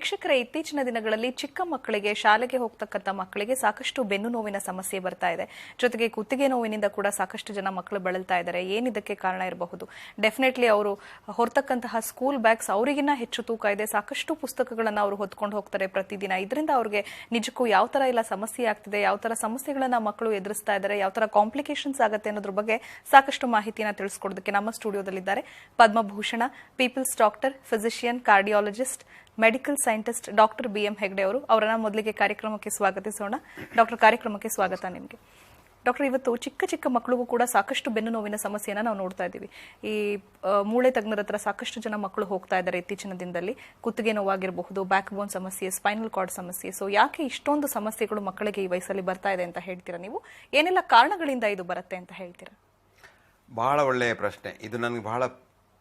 ವೀಕ್ಷಕರೇ ಇತ್ತೀಚಿನ ದಿನಗಳಲ್ಲಿ ಚಿಕ್ಕ ಮಕ್ಕಳಿಗೆ ಶಾಲೆಗೆ ಹೋಗ್ತಕ್ಕಂಥ ಮಕ್ಕಳಿಗೆ ಸಾಕಷ್ಟು ಬೆನ್ನು ನೋವಿನ ಸಮಸ್ಯೆ ಬರ್ತಾ ಇದೆ. ಜೊತೆಗೆ ಕುತ್ತಿಗೆ ನೋವಿನಿಂದ ಕೂಡ ಸಾಕಷ್ಟು ಜನ ಮಕ್ಕಳು ಬಳಲ್ತಾ ಇದ್ದಾರೆ. ಏನಿದಕ್ಕೆ ಕಾರಣ ಇರಬಹುದು? ಡೆಫಿನೆಟ್ಲಿ ಅವರು ಹೊರತಕ್ಕಂತಹ ಸ್ಕೂಲ್ ಬ್ಯಾಗ್ಸ್ ಅವರಿಗಿನ್ನ ಹೆಚ್ಚು ತೂಕ ಇದೆ. ಸಾಕಷ್ಟು ಪುಸ್ತಕಗಳನ್ನು ಅವರು ಹೊತ್ಕೊಂಡು ಹೋಗ್ತಾರೆ ಪ್ರತಿದಿನ. ಇದರಿಂದ ಅವರಿಗೆ ನಿಜಕ್ಕೂ ಯಾವ ತರ ಎಲ್ಲ ಸಮಸ್ಯೆ ಆಗ್ತಿದೆ, ಯಾವ ತರ ಸಮಸ್ಯೆಗಳನ್ನ ಮಕ್ಕಳು ಎದುರಿಸ್ತಾ ಇದ್ದಾರೆ, ಯಾವ ತರ ಕಾಂಪ್ಲಿಕೇಶನ್ಸ್ ಆಗುತ್ತೆ ಅನ್ನೋದ್ರ ಬಗ್ಗೆ ಸಾಕಷ್ಟು ಮಾಹಿತಿನ ತಿಳಿಸ್ಕೊಡೋದಕ್ಕೆ ನಮ್ಮ ಸ್ಟುಡಿಯೋದಲ್ಲಿದ್ದಾರೆ Padma Bhushan people's doctor physician cardiologist medical scientist doctor B M Hegde ಅವರು ಅವರನ್ನ ಮೊದಲಿಗೆ ಕಾರ್ಯಕ್ರಮಕ್ಕೆ ಸ್ವಾಗತಿಸೋಣ. ಡಾಕ್ಟರ್, ಕಾರ್ಯಕ್ರಮಕ್ಕೆ ಸ್ವಾಗತ ನಿಮಗೆ. ಡಾಕ್ಟರ್, ಇವತ್ತು ಚಿಕ್ಕ ಚಿಕ್ಕ ಮಕ್ಕಳಿಗೂ ಕೂಡ ಸಾಕಷ್ಟು ಬೆನ್ನು ನೋವಿನ ಸಮಸ್ಯೆಯನ್ನು ನಾವು ನೋಡ್ತಾ ಇದ್ದೀವಿ. ಈ ಮೂಳೆ ತಜ್ಞರ ಹತ್ರ ಸಾಕಷ್ಟು ಜನ ಮಕ್ಕಳು ಹೋಗ್ತಾ ಇದ್ದಾರೆ ಇತ್ತೀಚಿನ ದಿನದಲ್ಲಿ. ಕುತ್ತಿಗೆ ನೋವಾಗಿರಬಹುದು ಬ್ಯಾಕ್ ಬೋನ್ ಸಮಸ್ಯೆ ಸ್ಪೈನಲ್ ಕಾರ್ಡ್ ಸಮಸ್ಯೆ. ಸೊ ಯಾಕೆ ಇಷ್ಟೊಂದು ಸಮಸ್ಯೆಗಳು ಮಕ್ಕಳಿಗೆ ಈ ವಯಸ್ಸಲ್ಲಿ ಬರ್ತಾ ಇದೆ ಅಂತ ಹೇಳ್ತೀರಾ ನೀವು? ಏನೆಲ್ಲ ಕಾರಣಗಳಿಂದ ಇದು ಬರುತ್ತೆ ಅಂತ ಹೇಳ್ತೀರಾ? ಬಹಳ ಒಳ್ಳೆಯ ಪ್ರಶ್ನೆ. ಇದು ನನಗೆ ಬಹಳ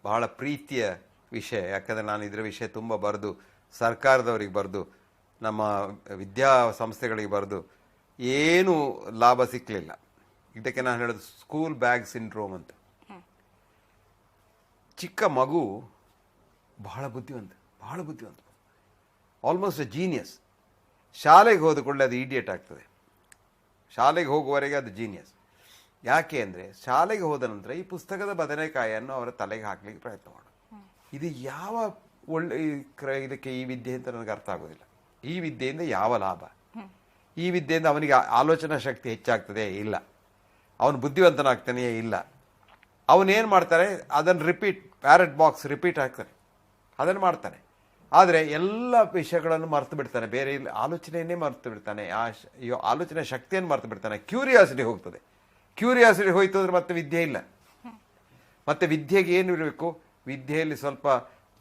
ಬಹಳ ಪ್ರೀತಿಯ ವಿಷಯ ಯಾಕಂದರೆ ನಾನು ಇದರ ವಿಷಯ ತುಂಬ ಬರೆದು ಸರ್ಕಾರದವರಿಗೆ ಬರೆದು ನಮ್ಮ ವಿದ್ಯಾ ಸಂಸ್ಥೆಗಳಿಗೆ ಬರೆದು ಏನೂ ಲಾಭ ಸಿಕ್ಕಲಿಲ್ಲ ಇದಕ್ಕೆ ನಾನು ಹೇಳೋದು ಸ್ಕೂಲ್ ಬ್ಯಾಗ್ ಸಿಂಡ್ರೋಮ್ ಅಂತ. ಚಿಕ್ಕ ಮಗು ಬಹಳ ಬುದ್ಧಿವಂತ ಬಹಳ ಬುದ್ಧಿವಂತ. ಆಲ್ಮೋಸ್ಟ್ ಜೀನಿಯಸ್ ಶಾಲೆಗೆ ಹೋದ ಕೂಡಲೇ ಅದು ಇಡಿಯೇಟ್ ಆಗ್ತದೆ. ಶಾಲೆಗೆ ಹೋಗುವವರೆಗೆ ಅದು ಜೀನಿಯಸ್ ಯಾಕೆ ಅಂದರೆ ಶಾಲೆಗೆ ಹೋದ ನಂತರ ಈ ಪುಸ್ತಕದ ಬದನೆಕಾಯಿಯನ್ನು ಅವರ ತಲೆಗೆ ಹಾಕಲಿಕ್ಕೆ ಪ್ರಯತ್ನ ಮಾಡು ಇದು ಯಾವ ಒಳ್ಳೆ ಇದಕ್ಕೆ ಈ ವಿದ್ಯೆ ಅಂತ ನನಗೆ ಅರ್ಥ ಆಗೋದಿಲ್ಲ. ಈ ವಿದ್ಯೆಯಿಂದ ಯಾವ ಲಾಭ? ಈ ವಿದ್ಯೆಯಿಂದ ಅವನಿಗೆ ಆಲೋಚನಾ ಶಕ್ತಿ ಹೆಚ್ಚಾಗ್ತದೆ ಇಲ್ಲ. ಅವನು ಬುದ್ಧಿವಂತನಾಗ್ತಾನೆಯೇ ಇಲ್ಲ. ಅವನೇನು ಮಾಡ್ತಾರೆ? ಅದನ್ನು ರಿಪೀಟ್ ಪ್ಯಾರೆಟ್ ಬಾಕ್ಸ್ ರಿಪೀಟ್ ಆಗ್ತಾನೆ ಅದನ್ನು ಮಾಡ್ತಾನೆ. ಆದರೆ ಎಲ್ಲ ವಿಷಯಗಳನ್ನು ಮರೆತು ಬಿಡ್ತಾನೆ. ಬೇರೆ ಇಲ್ಲಿ ಆಲೋಚನೆಯನ್ನೇ ಮರೆತು ಬಿಡ್ತಾನೆ. ಆ ಆಲೋಚನೆ ಶಕ್ತಿಯನ್ನು ಮರೆತು ಬಿಡ್ತಾನೆ. ಕ್ಯೂರಿಯಾಸಿಟಿ ಹೋಗ್ತದೆ. ಕ್ಯೂರಿಯಾಸಿಟಿ ಹೋಯ್ತು ಅಂದರೆ ಮತ್ತೆ ವಿದ್ಯೆ ಇಲ್ಲ. ಮತ್ತೆ ವಿದ್ಯೆಗೆ ಏನು ಇರಬೇಕು? ವಿದ್ಯೆಯಲ್ಲಿ ಸ್ವಲ್ಪ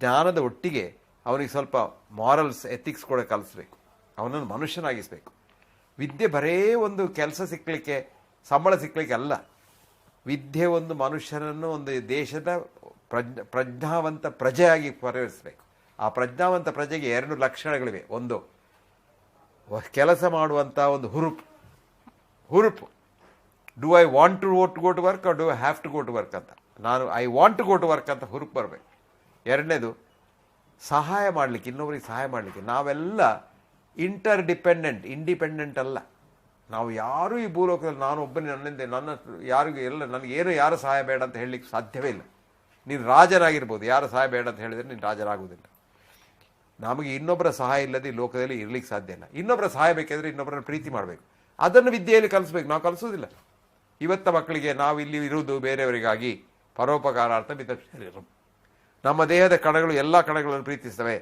ಜ್ಞಾನದ ಒಟ್ಟಿಗೆ ಅವನಿಗೆ ಸ್ವಲ್ಪ ಮಾರಲ್ಸ್ ಎಥಿಕ್ಸ್ ಕೂಡ ಕಲಿಸ್ಬೇಕು. ಅವನನ್ನು ಮನುಷ್ಯನಾಗಿಸ್ಬೇಕು. ವಿದ್ಯೆ ಬರೇ ಒಂದು ಕೆಲಸ ಸಿಕ್ಕಲಿಕ್ಕೆ ಸಂಬಳ ಸಿಕ್ಕಲಿಕ್ಕೆ ಅಲ್ಲ. ವಿದ್ಯೆ ಒಂದು ಮನುಷ್ಯನನ್ನು ಒಂದು ದೇಶದ ಪ್ರಜ್ಞ ಪ್ರಜ್ಞಾವಂತ ಪ್ರಜೆಯಾಗಿ ಪರಿವರ್ತಿಸಬೇಕು. ಆ ಪ್ರಜ್ಞಾವಂತ ಪ್ರಜೆಗೆ ಎರಡು ಲಕ್ಷಣಗಳಿವೆ. ಒಂದು ಕೆಲಸ ಮಾಡುವಂಥ ಒಂದು ಹುರುಪು. ಹುರುಪು. Do I want to vote go to work do I have to go to work ಅಂತ. ನಾನು I want to go to work ಅಂತ ಹುರುಪು ಬರಬೇಕು. ಎರಡನೇದು, ಸಹಾಯ ಮಾಡಲಿಕ್ಕೆ, ಇನ್ನೊಬ್ರಿಗೆ ಸಹಾಯ ಮಾಡಲಿಕ್ಕೆ. ನಾವೆಲ್ಲ ಇಂಟರ್ ಡಿಪೆಂಡೆಂಟ್ ಇಂಡಿಪೆಂಡೆಂಟ್ ಅಲ್ಲ. ನಾವು ಯಾರೂ ಈ ಭೂಲೋಕದಲ್ಲಿ, ನಾನು ಒಬ್ಬನೇ, ನನ್ನಿಂದ ನನ್ನ ಯಾರಿಗೂ ಎಲ್ಲ ನನಗೇನು ಯಾರು ಸಹಾಯ ಬೇಡ ಅಂತ ಹೇಳಲಿಕ್ಕೆ ಸಾಧ್ಯವೇ ಇಲ್ಲ. ನೀನು ರಾಜನಾಗಿರ್ಬೋದು ಯಾರು ಸಹಾಯ ಬೇಡ ಅಂತ ಹೇಳಿದರೆ ನೀನು ರಾಜನಾಗುವುದಿಲ್ಲ ನಮಗೆ ಇನ್ನೊಬ್ಬರ ಸಹಾಯ ಇಲ್ಲದೆ ಈ ಲೋಕದಲ್ಲಿ ಇರಲಿಕ್ಕೆ ಸಾಧ್ಯ ಇಲ್ಲ. ಇನ್ನೊಬ್ಬರ ಸಹಾಯ ಬೇಕಾದರೆ ಇನ್ನೊಬ್ಬರನ್ನು ಪ್ರೀತಿ ಮಾಡಬೇಕು. ಅದನ್ನು ವಿದ್ಯೆಯಲ್ಲಿ ಕಲಿಸ್ಬೇಕು. ನಾವು ಕಲಿಸೋದಿಲ್ಲ ಇವತ್ತ ಮಕ್ಕಳಿಗೆ ನಾವು ಇಲ್ಲಿ ಇರುವುದು ಬೇರೆಯವರಿಗಾಗಿ ಪರೋಪಕಾರಾರ್ಥ ಮಿತಶರೀರಂ ನಮ್ಮ ದೇಹದ ಕಣಗಳು ಎಲ್ಲ ಕಣಗಳನ್ನು ಪ್ರೀತಿಸ್ತವೆ.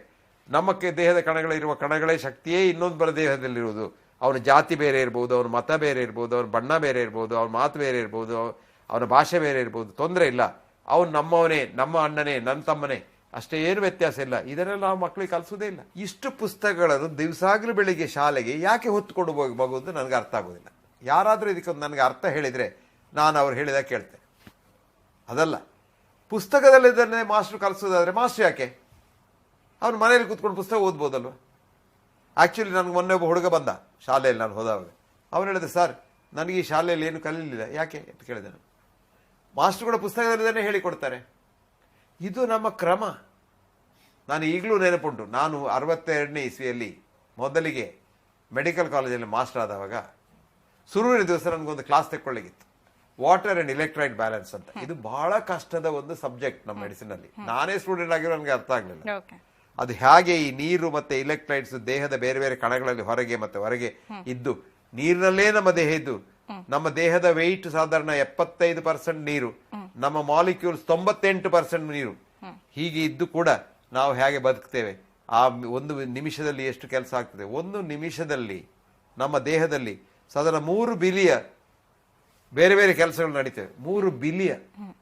ನಮ್ಮಕ್ಕೆ ದೇಹದ ಕಣಗಳಿರುವ ಕಣಗಳೇ ಶಕ್ತಿಯೇ ಇನ್ನೊಂದು ಬರ ದೇಹದಲ್ಲಿರುವುದು. ಅವನ ಜಾತಿ ಬೇರೆ ಇರ್ಬೋದು, ಅವನ ಮತ ಬೇರೆ ಇರ್ಬೋದು, ಅವನ ಬಣ್ಣ ಬೇರೆ ಇರ್ಬೋದು, ಅವನ ಮಾತು ಬೇರೆ ಇರ್ಬೋದು ಅವನ ಭಾಷೆ ಬೇರೆ ಇರ್ಬೋದು, ತೊಂದರೆ ಇಲ್ಲ. ಅವನು ನಮ್ಮವನೇ, ನಮ್ಮ ಅಣ್ಣನೇ ನನ್ನ ತಮ್ಮನೇ. ಅಷ್ಟೇ ಏನು ವ್ಯತ್ಯಾಸ ಇಲ್ಲ. ಇದನ್ನೆಲ್ಲ ನಾವು ಮಕ್ಕಳಿಗೆ ಕಲಿಸೋದೇ ಇಲ್ಲ. ಇಷ್ಟು ಪುಸ್ತಕಗಳನ್ನು ದಿವಸಾಗ್ಲೂ ಬೆಳಿಗ್ಗೆ ಶಾಲೆಗೆ ಯಾಕೆ ಹೊತ್ತುಕೊಂಡು ಹೋಗಬಹುದು ನನಗೆ ಅರ್ಥ ಆಗೋದಿಲ್ಲ. ಯಾರಾದರೂ ಇದಕ್ಕೊಂದು ನನಗೆ ಅರ್ಥ ಹೇಳಿದರೆ ನಾನು ಅವ್ರು ಹೇಳಿದಾಗ ಕೇಳ್ತೇನೆ. ಅದಲ್ಲ. ಪುಸ್ತಕದಲ್ಲಿ ಇದನ್ನೇ ಮಾಸ್ಟ್ರು ಕಲಿಸೋದಾದ್ರೆ ಮಾಸ್ಟ್ರು ಯಾಕೆ? ಅವನು ಮನೆಯಲ್ಲಿ ಕೂತ್ಕೊಂಡು ಪುಸ್ತಕ ಓದ್ಬೋದಲ್ವ? ಆ್ಯಕ್ಚುಲಿ ನನಗೆ ಮೊನ್ನೆ ಒಬ್ಬ ಹುಡುಗ ಬಂದ, ಶಾಲೆಯಲ್ಲಿ ನಾನು ಹೋದಾಗ ಅವನು ಹೇಳಿದೆ, ಸರ್, ನನಗೆ ಈ ಶಾಲೆಯಲ್ಲಿ ಏನು ಕಲೀಲಿಲ್ಲ. ಯಾಕೆ ಅಂತ ಕೇಳಿದೆ ನಾನು. ಮಾಸ್ಟ್ರು ಕೂಡ ಪುಸ್ತಕದಲ್ಲಿದ್ದಾನೆ ಹೇಳಿಕೊಡ್ತಾರೆ. ಇದು ನಮ್ಮ ಕ್ರಮ. ನಾನು ಈಗಲೂ ನೆನಪುಂಟು. ನಾನು ಅರವತ್ತೆರಡನೇ ಇಸ್ವಿಯಲ್ಲಿ ಮೊದಲಿಗೆ ಮೆಡಿಕಲ್ ಕಾಲೇಜಲ್ಲಿ ಮಾಸ್ಟರ್ ಆದವಾಗ ಶುರುವಿನ ದಿವಸ ನನಗೊಂದು ಕ್ಲಾಸ್ ತೆಕ್ಕೊಳ್ಳಿಗಿತ್ತು ವಾಟರ್ ಅಂಡ್ ಇಲೆಕ್ಟ್ರೈಟ್ ಬ್ಯಾಲೆನ್ಸ್ ಅಂತ. ಇದು ಬಹಳ ಕಷ್ಟದ ಒಂದು ಸಬ್ಜೆಕ್ಟ್ ನಮ್ಮ ಮೆಡಿಸಿನ್ ಅಲ್ಲಿ. ನಾನೇ ಸ್ಟೂಡೆಂಟ್ ಆಗಿರೋ ನನಗೆ ಅರ್ಥ ಆಗಲಿಲ್ಲ. ಅದು ಹೇಗೆ ಈ ನೀರು ಮತ್ತೆ ಇಲೆಕ್ಟ್ರೈಟ್ಸ್ ದೇಹದ ಬೇರೆ ಬೇರೆ ಕಣಗಳಲ್ಲಿ ಹೊರಗೆ ಮತ್ತೆ ಹೊರಗೆ ಇದ್ದು ನೀರಿನಲ್ಲೇ ನಮ್ಮ ದೇಹ ಇದ್ದು ನಮ್ಮ ದೇಹದ ವೆಯ್ಟ್ ಸಾಧಾರಣ ಎಪ್ಪತ್ತೈದು ಪರ್ಸೆಂಟ್ ನೀರು ನಮ್ಮ ಮಾಲಿಕ್ಯೂಲ್ಸ್ ತೊಂಬತ್ತೆಂಟು ಪರ್ಸೆಂಟ್ ನೀರು. ಹೀಗೆ ಇದ್ದು ಕೂಡ ನಾವು ಹೇಗೆ ಬದುಕ್ತೇವೆ? ಆ ಒಂದು ನಿಮಿಷದಲ್ಲಿ ಎಷ್ಟು ಕೆಲಸ ಆಗ್ತದೆ? ಒಂದು ನಿಮಿಷದಲ್ಲಿ ನಮ್ಮ ದೇಹದಲ್ಲಿ ಸಾಧಾರಣ ಮೂರು ಬಿಲಿಯ ಬೇರೆ ಬೇರೆ ಕೆಲಸಗಳು ನಡೀತವೆ. ಮೂರು ಬಿಲಿಯನ್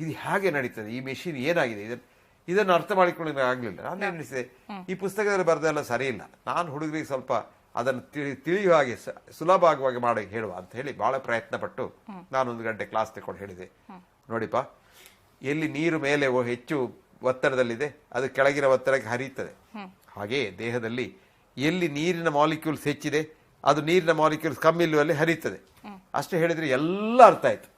ಇದು ಹಾಗೆ ನಡೀತದೆ? ಈ ಮೆಷಿನ್ ಏನಾಗಿದೆ? ಇದನ್ನು ಇದನ್ನು ಅರ್ಥ ಮಾಡಿಕೊಳ್ಳಿ ಆಗಲಿಲ್ಲ. ನಾನು ಎನಿಸಿದೆ ಈ ಪುಸ್ತಕದಲ್ಲಿ ಬರೆದೆಲ್ಲ ಸರಿ ಇಲ್ಲ ನಾನು ಹುಡುಗರಿಗೆ ಸ್ವಲ್ಪ ಅದನ್ನು ತಿಳಿ- ತಿಳಿಯುವ ಹಾಗೆ ಸುಲಭ ಆಗುವಾಗೆ ಮಾಡಿ, ಹೇಳುವ ಅಂತ ಹೇಳಿ ಬಹಳ ಪ್ರಯತ್ನ ಪಟ್ಟು ನಾನೊಂದು ಗಂಟೆ ಕ್ಲಾಸ್ ತಗೊಂಡು ಹೇಳಿದೆ. ನೋಡಿಪ್ಪ, ಎಲ್ಲಿ ನೀರು ಮೇಲೆ ಹೆಚ್ಚು ಒತ್ತಡದಲ್ಲಿದೆ, ಅದು ಕೆಳಗಿನ ಒತ್ತಡಕ್ಕೆ ಹರಿಯುತ್ತದೆ. ಹಾಗೆಯೇ ದೇಹದಲ್ಲಿ ಎಲ್ಲಿ ನೀರಿನ ಮಾಲಿಕ್ಯೂಲ್ಸ್ ಹೆಚ್ಚಿದೆ, ಅದು ನೀರಿನ ಮಾಲಿಕ್ಯೂಲ್ಸ್ ಕಮ್ಮಿ ಇಲ್ಲುವಲ್ಲಿ ಹರಿಯುತ್ತದೆ. ಅಷ್ಟೇ ಹೇಳಿದ್ರೆ ಎಲ್ಲ ಅರ್ಥ ಆಯ್ತು.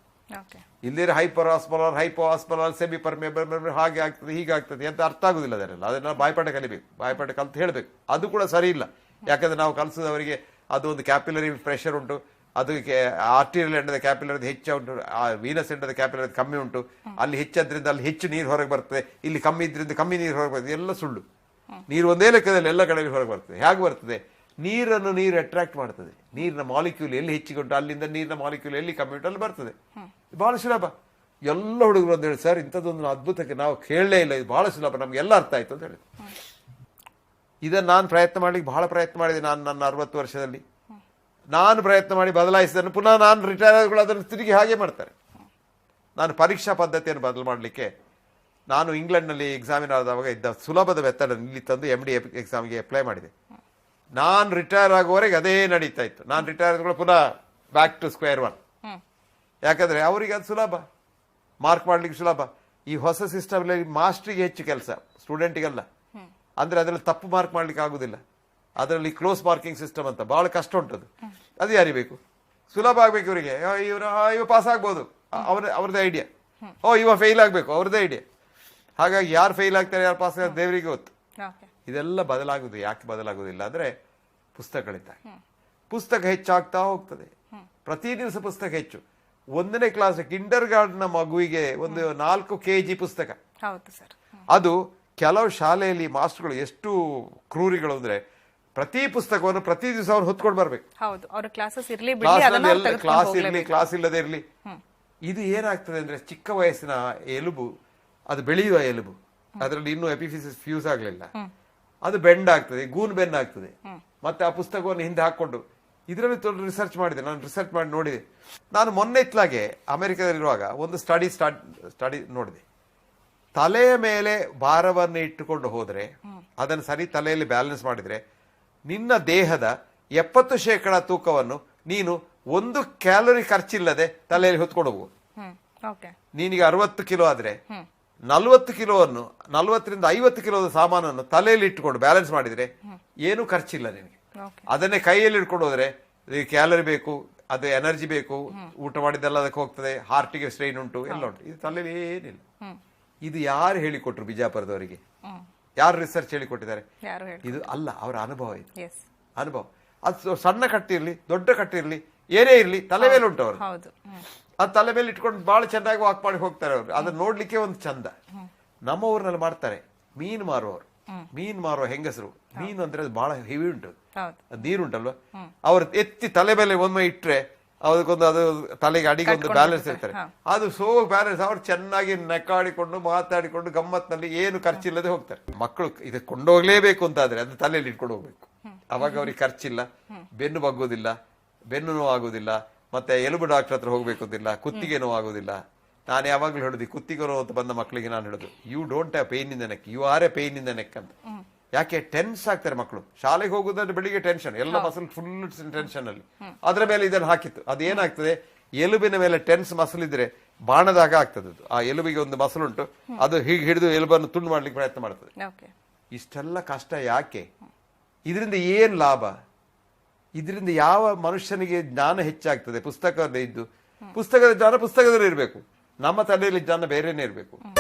ಇಲ್ಲಿರೋ hyper osmolar hypo osmolar semi permeable ಹಾಗೆ ಆಗ್ತದೆ ಹೀಗೆ ಆಗ್ತದೆ ಅಂತ ಅರ್ಥ ಆಗುದಿಲ್ಲ ಅದನ್ನೆಲ್ಲ ಅದನ್ನ ಬಾಯ್ಪಾಠ ಕಲಿಬೇಕು ಬಾಯ್ಪಾಠ ಕಲ್ತು ಹೇಳಬೇಕು. ಅದು ಕೂಡ ಸರಿ ಇಲ್ಲ. ಯಾಕಂದ್ರೆ ನಾವು ಕಲಿಸಿದವರಿಗೆ ಅದು ಒಂದು ಕ್ಯಾಪಿಲರಿ ಪ್ರೆಷರ್ ಉಂಟು ಅದಕ್ಕೆ ಆರ್ಟಿರಿಯಲ್ ಎಂಡದ ಕ್ಯಾಪಿಲರಿ ಹೆಚ್ಚು ಉಂಟು ವೀನಸ್ ಎಂಡದ ಕ್ಯಾಪಿಲರಿ ಕಮ್ಮಿ ಉಂಟು. ಅಲ್ಲಿ ಹೆಚ್ಚದ್ರಿಂದ ಅಲ್ಲಿ ಹೆಚ್ಚು ನೀರು ಹೊರಗೆ ಬರ್ತದೆ ಇಲ್ಲಿ ಕಮ್ಮಿ ಇದ್ರಿಂದ ಕಮ್ಮಿ ನೀರು ಹೊರಗೆ ಬರ್ತದೆ ಎಲ್ಲ ಸುಳ್ಳು. ನೀರು ಒಂದೇ ಲೆಕ್ಕದಲ್ಲಿ ಎಲ್ಲ ಕಡೆ ಹೊರಗೆ ಬರ್ತದೆ. ಹೇಗೆ ಬರ್ತದೆ? ನೀರನ್ನು ನೀರು ಅಟ್ರಾಕ್ಟ್ ಮಾಡ್ತದೆ. ನೀರಿನ ಮಾಲಿಕ್ಯೂಲ್ ಎಲ್ಲಿ ಹೆಚ್ಚಿಗೆ ಉಂಟು ಅಲ್ಲಿಂದ ನೀರಿನ ಮಾಲಿಕ್ಯೂಲ್ ಎಲ್ಲಿ ಉಂಟು ಅಲ್ಲಿ ಬರ್ತದೆ ಬಹಳ ಸುಲಭ. ಎಲ್ಲ ಹುಡುಗರು ಅಂತ ಹೇಳಿ, ಸರ್, ಇಂಥದ್ದೊಂದು ಅದ್ಭುತಕ್ಕೆ ನಾವು ಕೇಳಲೇ ಇಲ್ಲ, ಇದು ಬಹಳ ಸುಲಭ ನಮ್ಗೆಲ್ಲ ಅರ್ಥ ಆಯ್ತು ಅಂತ ಹೇಳಿ. ಇದನ್ನು ನಾನು ಪ್ರಯತ್ನ ಮಾಡಲಿಕ್ಕೆ ಬಹಳ ಪ್ರಯತ್ನ ಮಾಡಿದೆ ನಾನು ನನ್ನ ಅರವತ್ತು ವರ್ಷದಲ್ಲಿ. ನಾನು ಪ್ರಯತ್ನ ಮಾಡಿ ಬದಲಾಯಿಸಿದನ್ನು ಪುನಃ ನಾನು ರಿಟೈರ್ ಆದಗಳು ಅದನ್ನು ತಿರುಗಿ ಹಾಗೆ ಮಾಡ್ತಾರೆ. ನಾನು ಪರೀಕ್ಷಾ ಪದ್ಧತಿಯನ್ನು ಬದಲು ಮಾಡಲಿಕ್ಕೆ ನಾನು ಇಂಗ್ಲೆಂಡ್ನಲ್ಲಿ ಎಕ್ಸಾಮಿನ್ ಆದವಾಗ ಇದ್ದ ಸುಲಭದ ವೆತ್ತಡ ಇಲ್ಲಿ ತಂದು ಎಂ ಡಿ ಎಕ್ಸಾಮ್ಗೆ ಅಪ್ಲೈ ಮಾಡಿದೆ. ನಾನು ರಿಟೈರ್ ಆಗುವವರೆಗೆ ಅದೇ ನಡೀತಾ ಇತ್ತು. ನಾನು ರಿಟೈರ್ ಆದ ಪುನಃ ಬ್ಯಾಕ್ ಟು ಸ್ಕ್ವೇರ್ ಒನ್ ಯಾಕಂದ್ರೆ ಅವರಿಗೆ ಅದು ಸುಲಭ. ಮಾರ್ಕ್ ಮಾಡ್ಲಿಕ್ಕೆ ಸುಲಭ. ಈ ಹೊಸ ಸಿಸ್ಟಮ್ ಮಾಸ್ಟ್ರಿಗೆ ಹೆಚ್ಚು ಕೆಲಸ ಸ್ಟೂಡೆಂಟ್ಗೆಲ್ಲ ಅಂದ್ರೆ ಅದರಲ್ಲಿ ತಪ್ಪು ಮಾರ್ಕ್ ಮಾಡ್ಲಿಕ್ಕೆ ಆಗುದಿಲ್ಲ. ಅದರಲ್ಲಿ ಕ್ಲೋಸ್ ಮಾರ್ಕಿಂಗ್ ಸಿಸ್ಟಮ್ ಅಂತ ಬಹಳ ಕಷ್ಟ ಉಂಟದು. ಅದು ಯಾರಿಬೇಕು? ಸುಲಭ ಆಗ್ಬೇಕು ಇವರಿಗೆ. ಇವರು ಇವ ಪಾಸ್ ಆಗ್ಬೋದು. ಅವ್ರ ಅವ್ರದ್ದೇ ಐಡಿಯಾ ಓ ಇವ ಫೇಲ್ ಆಗ್ಬೇಕು ಅವ್ರದ್ದೇ ಐಡಿಯಾ ಹಾಗಾಗಿ ಯಾರು ಫೇಲ್ ಆಗ್ತಾರೆ ಯಾರು ಪಾಸ್ ಆಗ್ತಾರೆ ದೇವರಿಗೆ ಗೊತ್ತು. ಇದೆಲ್ಲ ಬದಲಾಗುದು ಯಾಕೆ ಬದಲಾಗುದಿಲ್ಲ ಅಂದ್ರೆ ಪುಸ್ತಕಗಳಿಂದ ಪುಸ್ತಕ ಹೆಚ್ಚಾಗ್ತಾ ಹೋಗ್ತದೆ. ಪ್ರತಿ ದಿವಸ ಪುಸ್ತಕ ಹೆಚ್ಚು. ಒಂದನೇ ಕ್ಲಾಸ್ ಕಿಂಡರ್ ಗಾರ್ಡನ್ ಮಗುವಿಗೆ ಒಂದು ನಾಲ್ಕು ಕೆ ಜಿ ಪುಸ್ತಕ ಅದು ಕೆಲವು ಶಾಲೆಯಲ್ಲಿ ಮಾಸ್ಟರ್ಗಳು ಎಷ್ಟು ಕ್ರೂರಿಗಳು ಅಂದ್ರೆ ಪ್ರತಿ ಪುಸ್ತಕವನ್ನು ಪ್ರತಿ ದಿವಸ ಅವ್ರು ಹೊತ್ಕೊಂಡು ಬರ್ಬೇಕು. ಕ್ಲಾಸ್ ಇರಲಿ ಕ್ಲಾಸ್ ಇಲ್ಲದೆ ಇರಲಿ. ಇದು ಏನಾಗ್ತದೆ ಅಂದ್ರೆ ಚಿಕ್ಕ ವಯಸ್ಸಿನ ಎಲುಬು ಅದು ಬೆಳೆಯುವ ಎಲುಬು. ಅದರಲ್ಲಿ ಇನ್ನೂ ಎಪಿಫಿಸಿಸ್ ಫ್ಯೂಸ್ ಆಗ್ಲಿಲ್ಲ. ಅದು ಬೆಂಡ್ ಆಗ್ತದೆ ಗೂನ್ ಬೆನ್ ಆಗ್ತದೆ. ಮತ್ತೆ ಆ ಪುಸ್ತಕವನ್ನು ಹಿಂದೆ ಹಾಕೊಂಡು ಇದರಲ್ಲಿ ರಿಸರ್ಚ್ ಮಾಡಿದೆ ನಾನು ರಿಸರ್ಚ್ ಮಾಡಿ ನೋಡಿದೆ. ನಾನು ಮೊನ್ನೆ ಇತ್ತಲಾಗೆ ಅಮೆರಿಕದಲ್ಲಿರುವಾಗ ಒಂದು ಸ್ಟಡಿ ಸ್ಟಾರ್ಟ್ ಸ್ಟಡಿ ನೋಡಿದೆ. ತಲೆಯ ಮೇಲೆ ಭಾರವನ್ನು ಇಟ್ಟುಕೊಂಡು ಹೋದರೆ ಅದನ್ನು ಸರಿ ತಲೆಯಲ್ಲಿ ಬ್ಯಾಲೆನ್ಸ್ ಮಾಡಿದ್ರೆ ನಿನ್ನ ದೇಹದ ಎಪ್ಪತ್ತು ಶೇಕಡ ತೂಕವನ್ನು ನೀನು ಒಂದು ಕ್ಯಾಲೋರಿ ಖರ್ಚಿಲ್ಲದೆ ತಲೆಯಲ್ಲಿ ಹೊತ್ಕೊಂಡು ಹೋಗು. ನೀನೀಗ ಅರವತ್ತು ಕಿಲೋ ಆದ್ರೆ ನಲ್ವತ್ತು ಕಿಲೋವನ್ನು ನಲವತ್ತರಿಂದ ಐವತ್ತು ಕಿಲೋದ ಸಾಮಾನನ್ನು ತಲೆಯಲ್ಲಿ ಇಟ್ಟುಕೊಂಡು ಬ್ಯಾಲೆನ್ಸ್ ಮಾಡಿದ್ರೆ ಏನು ಖರ್ಚಿಲ್ಲ ನಿನಗೆ. ಅದನ್ನೇ ಕೈಯಲ್ಲಿ ಇಟ್ಕೊಂಡು ಹೋದ್ರೆ ಕ್ಯಾಲರಿ ಬೇಕು ಅದು ಎನರ್ಜಿ ಬೇಕು ಊಟ ಮಾಡಿದ್ದೆಲ್ಲ ಅದಕ್ಕೆ ಹೋಗ್ತದೆ ಹಾರ್ಟಿಗೆ ಸ್ಟ್ರೈನ್ ಉಂಟು ಎಲ್ಲ ಉಂಟು. ಇದು ತಲೆಯಲ್ಲಿ ಏನಿಲ್ಲ. ಇದು ಯಾರು ಹೇಳಿಕೊಟ್ರು ಬಿಜಾಪುರದವರಿಗೆ? ಯಾರು ರಿಸರ್ಚ್ ಹೇಳಿಕೊಟ್ಟಿದ್ದಾರೆ? ಇದು ಅಲ್ಲ ಅವರ ಅನುಭವ ಇದು. ಅನುಭವ. ಅದು ಸಣ್ಣ ಕಟ್ಟಿರಲಿ ದೊಡ್ಡ ಕಟ್ಟಿರಲಿ ಏನೇ ಇರಲಿ ತಲೆ ಮೇಲೆ ಉಂಟು ಅವರು ಅದು ತಲೆ ಮೇಲೆ ಇಟ್ಕೊಂಡು ಬಹಳ ಚೆನ್ನಾಗಿ ವಾಕ್ ಮಾಡಿ ಹೋಗ್ತಾರೆ ಅವರು. ಅದನ್ನ ನೋಡ್ಲಿಕ್ಕೆ ಒಂದು ಚಂದ. ನಮ್ಮ ಊರಿನಲ್ಲಿ ಮಾಡ್ತಾರೆ. ಮೀನು ಮಾರುವವರು ಮೀನು ಮಾರುವ ಹೆಂಗಸರು. ಮೀನು ಅಂದ್ರೆ ಅದು ಬಹಳ ಹೆವಿ ಉಂಟು. ನೀರುಂಟಲ್ವಾ ಅವ್ರು ಎತ್ತಿ ತಲೆ ಮೇಲೆ ಒಮ್ಮೆ ಇಟ್ರೆ ಅದಕ್ಕೊಂದು ಅದು ತಲೆಗೆ ಅಡಿಗೆ ಒಂದು ಬ್ಯಾಲೆನ್ಸ್ ಇರ್ತಾರೆ. ಅದು ಸೋ ಬ್ಯಾಲೆನ್ಸ್ ಅವ್ರು ಚೆನ್ನಾಗಿ ನೆಕ್ಕಾಡಿಕೊಂಡು ಮಾತಾಡಿಕೊಂಡು ಗಮ್ಮತ್ನಲ್ಲಿ ಏನು ಖರ್ಚಿಲ್ಲದೆ ಹೋಗ್ತಾರೆ. ಮಕ್ಕಳು ಇದು ಕೊಂಡೋಗ್ಲೇಬೇಕು ಅಂತ ಆದ್ರೆ ಅದು ತಲೆಯಲ್ಲಿ ಇಟ್ಕೊಂಡು ಹೋಗ್ಬೇಕು. ಅವಾಗ ಅವ್ರಿಗೆ ಖರ್ಚಿಲ್ಲ. ಬೆನ್ನು ಬಗ್ಗೋದಿಲ್ಲ. ಬೆನ್ನು ನೋವು ಆಗುದಿಲ್ಲ ಮತ್ತೆ ಎಲುಬು ಡಾಕ್ಟರ್ ಹತ್ರ ಹೋಗ್ಬೇಕು ಅಂತಿಲ್ಲ ಕುತ್ತಿಗೆ ನೋವು ಆಗುದಿಲ್ಲ ನಾನು ಯಾವಾಗಲೂ ಹೇಳುದು ಕುತ್ತಿಗೆ ನೋವು ಅಂತ ಬಂದ ಮಕ್ಕಳಿಗೆ ನಾನು ಹೇಳುದು you don't have pain in the neck you are a pain in the neck ಅಂತ. ಯಾಕೆ? ಟೆನ್ಸ್ ಆಗ್ತಾರೆ ಮಕ್ಕಳು ಶಾಲೆಗೆ ಹೋಗೋದಾದ್ರೆ ಬೆಳಿಗ್ಗೆ ಟೆನ್ಷನ್ ಎಲ್ಲ ಮಸಲ್ ಫುಲ್ ಟೆನ್ಷನ್ ಅಲ್ಲಿ. ಅದರ ಮೇಲೆ ಇದನ್ನು ಹಾಕಿತ್ತು. ಅದು ಏನಾಗ್ತದೆ? ಎಲುಬಿನ ಮೇಲೆ ಟೆನ್ಸ್ ಮಸಲ್ ಇದ್ರೆ ಬಾಣದಾಗ ಆಗ್ತದೆ ಅದು. ಆ ಎಲುಬಿಗೆ ಒಂದು ಮಸಲ್ ಉಂಟು ಅದು ಹೀಗೆ ಹಿಡಿದು ಎಲುಬನ್ನು ತುಂಡು ಮಾಡ್ಲಿಕ್ಕೆ ಪ್ರಯತ್ನ ಮಾಡ್ತದೆ. ಇಷ್ಟೆಲ್ಲ ಕಷ್ಟ ಯಾಕೆ? ಇದರಿಂದ ಏನ್ ಲಾಭ? ಇದರಿಂದ ಯಾವ ಮನುಷ್ಯನಿಗೆ ಜ್ಞಾನ ಹೆಚ್ಚಾಗ್ತದೆ? ಪುಸ್ತಕದ ಇದ್ದು. ಪುಸ್ತಕದ ಜ್ಞಾನ ಪುಸ್ತಕದಲ್ಲಿ ಇರಬೇಕು. ನಮ್ಮ ತಲೆಯಲ್ಲಿ ಜ್ಞಾನ ಬೇರೆನೇ ಇರಬೇಕು.